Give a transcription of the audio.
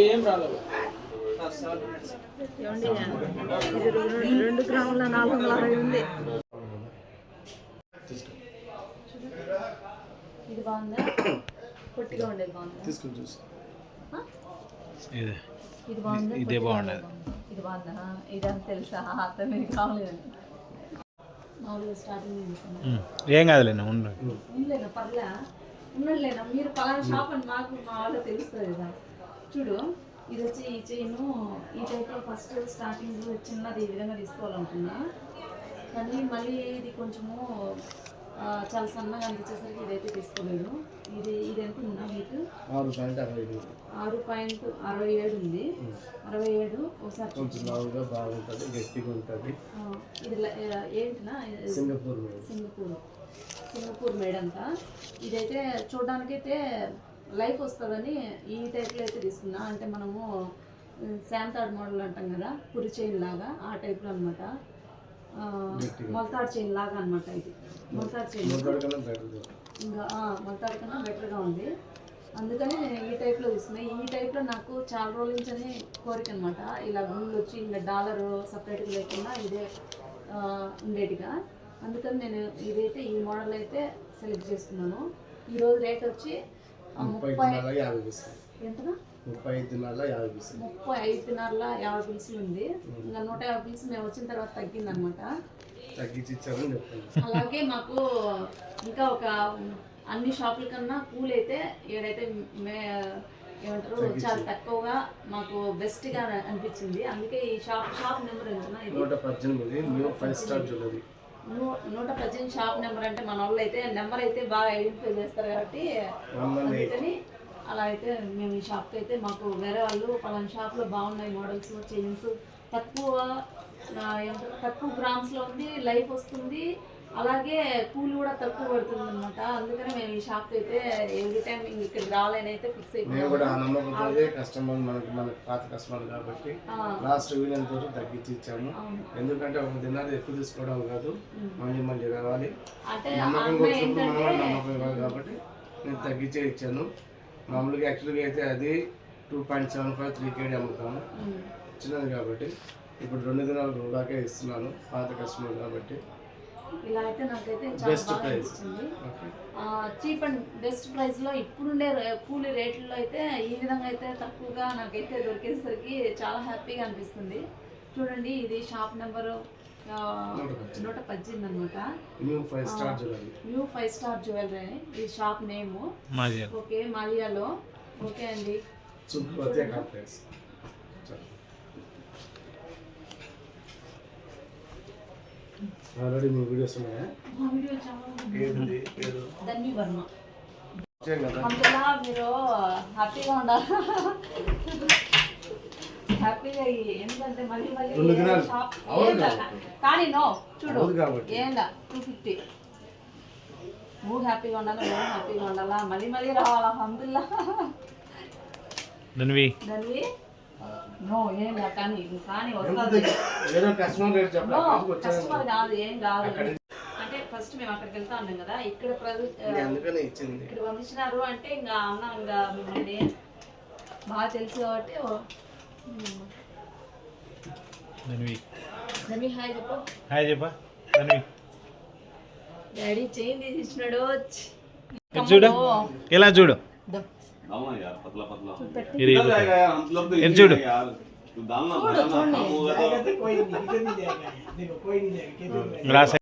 ఏం రాలేదు. రెండు- గ్రాముల నాలుగు వందల అరవై ఉంది. ఇది బాగుందా? పొట్టిగా ఉండేది బాగుందా? తీసుకుని చూసి. ఆ? ఇదే ఇది బాగుందా ఇదే పొట్టిగా బాగుండేది. ఇది బాగుందా ఇదంతా తెలుసా అర్థం తీసుకున్నా ఉమ్. ఏం కాదులేనా ఉండు ఉండలేనా పర్లే ఉండలేనా మీరు పలానా షాప్ అని మాకు మా వాళ్ళు తెలుస్తుంది కదా చూడు ఇది వచ్చి ఈ చైన్ ఈ టైప్లో ఫస్ట్ స్టార్టింగ్ చిన్నది ఈ విధంగా తీసుకోవాలనుకున్నా కానీ మళ్ళీ ఇది కొంచెము చాలా సన్నగా అనిపించేసరికి ఇదైతే తీసుకోలేదు. ఇది ఇది ఎంత ఉందా మీకు? ఆరు పాయింట్ అరవై ఐదు. ఆరు పాయింట్ అరవై ఏడు ఉంది. అరవై ఏడు ఒకసారి. కొంచెం లావుగా బాగుంటుంది గట్టిగా ఉంటుంది. ఇది ఏంటినా? Singapore Singapore. సింగపూర్ మేడ్ అంట. ఇదైతే చూడడానికైతే లైఫ్ వస్తుందని ఈ టైప్లో అయితే తీసుకున్నా. అంటే మనము శాంతాడ్ మోడల్ అంటాం కదా పురి చైన్ లాగా ఆ టైప్లో అనమాట మొలతాడ్ చైన్ లాగా అనమాట ఇది. మొలతాడ్ చైన్ ఇంకా మొలతాడ్ కన్నా బెటర్గా ఉంది. అందుకని నేను ఈ టైప్లో తీసుకున్నా. ఈ టైప్లో నాకు చాలా రోజుల నుంచి అని కోరిక అనమాట ఇలా గుండ్లు వచ్చి ఇంకా డాలర్ సపరేట్గా లేకుండా ఇదే ఉండేటిగా. అందుకని నేను ఇదైతే ఈ మోడల్ అయితే సెలెక్ట్ చేసుకున్నాను. ఈరోజు రేట్ వచ్చి ముప్పై దినాల యాభై పైసలు ముప్పై ఐదు యాభై పైసలు ముప్పై ఐదు దినార్ల యాభై పిలుసులు ఉంది. ఇంకా నూట యాభై పిలుసు మేము వచ్చిన తర్వాత తగ్గిందనమాట. తగ్గించి ఇచ్చారని చెప్తాను అలాగే మాకు ఇంకా ఒక అన్ని షాపుల కన్నా కూల్ అయితే ఏడైతే మే ఏమంటారు చాలా తక్కువగా మాకు బెస్ట్గా అనిపించింది. అందుకే ఈ షాప్ షాప్ నెంబర్ ఎంత? నూట పద్దెనిమిది ఫైవ్ స్టార్ జ్యువెలరీ. నూట పద్దెనిమిది షాప్ నెంబర్ అంటే మన వాళ్ళు అయితే నెంబర్ అయితే బాగా ఐడెంటిఫై చేస్తారు కాబట్టి అందుకని అలా అయితే మేము ఈ షాప్కి అయితే మాకు వేరే వాళ్ళు పలానా షాప్లో బాగున్నాయి మోడల్స్ చైన్స్ తక్కువ తక్కువ గ్రామ్స్లో ఉంది లైఫ్ వస్తుంది. అలాగే కూలి కూడా తక్కువ పడుతుంది అనమాట అందుకని మేము ఈ షాప్కి అయితే ఎవ్రీ టైం ఇక్కడికి రావాలని అయితే ఫిక్స్ కూడా నమ్మకంతో కస్టమర్ మనకి మనకి పాత కస్టమర్ కాబట్టి లాస్ట్ వీలైనంత వరకు తగ్గించి ఇచ్చాము. ఎందుకంటే ఒక దినాలు ఎక్కువ తీసుకోవడం కాదు మళ్ళీ మళ్ళీ రావాలి. నమ్మకం వచ్చినప్పుడు నమ్మకం కాదు కాబట్టి నేను తగ్గించే ఇచ్చాను. మామూలుగా యాక్చువల్గా అయితే అది two point seven five three కేడీ అమ్ముతాను ఉమ్, చిన్నది కాబట్టి ఇప్పుడు రెండు దినాలు దాకే ఇస్తున్నాను పాత కస్టమర్ కాబట్టి. ఇలా అయితే నాకైతే చాలా బాగా ఓకే చీప్ అండ్ బెస్ట్ ప్రైస్లో ఇప్పుడుండే రే- కూలి రేట్లలో అయితే ఈ విధంగా అయితే తక్కువగా నాకైతే దొరికేసరికి చాలా హ్యాపీగా అనిపిస్తుంది. చూడండి ఇది షాప్ నెంబరు నూట పద్దెనిమిది. అనమాట new five star jewellery new five star jewellery ఇది షాప్ నేము. ఓకే మాలియాలో ఓకే అండి. ఆల్రెడీ మీ వీడియోస్ ఉన్నాయా? మా వీడియో చాలా బాగుంది. ఏంది పేరు ధన్వి వర్మ. మీరు హ్యాపీగా ఉండాలి? హ్యాపీగా ఎందుకంటే మళ్ళీ మళ్ళీ. షాప్? కానీ నో చూడు. ఏంలా టూ ఫిఫ్టీ నువ్వు హ్యాపీగా ఉండాలి? నువ్వు హ్యాపీగా ఉండాలా? మళ్ళీ మళ్ళీ రావాలా అహమ్దుల్లా ధన్వి. దాన్ని నో ఏంలా కానీ కానీ వస్తుంది. ఏదో కస్టమర్ రేట్ నో చెప్పడానికి వచ్చాను కస్టమర్ కాదు ఏం కాదు. అంటే ఫస్ట్ మేము అక్కడికి వెళ్తా ఉన్నాం కదా ఇక్కడ అందుకనే ఇచ్చింది. ఇక్కడ పంపించినారు అంటే ఇంకా అన్న ఇంకా మిమ్మల్ని. బాగా తెలుసు కాబట్టి. ధన్వి హాయ్ చెప్పు. హాయ్ చెప్పా. ధన్వి డాడీ చైన్ తీసి ఇచ్చినాడు ఇటు చూడు. ఇలా చూడు.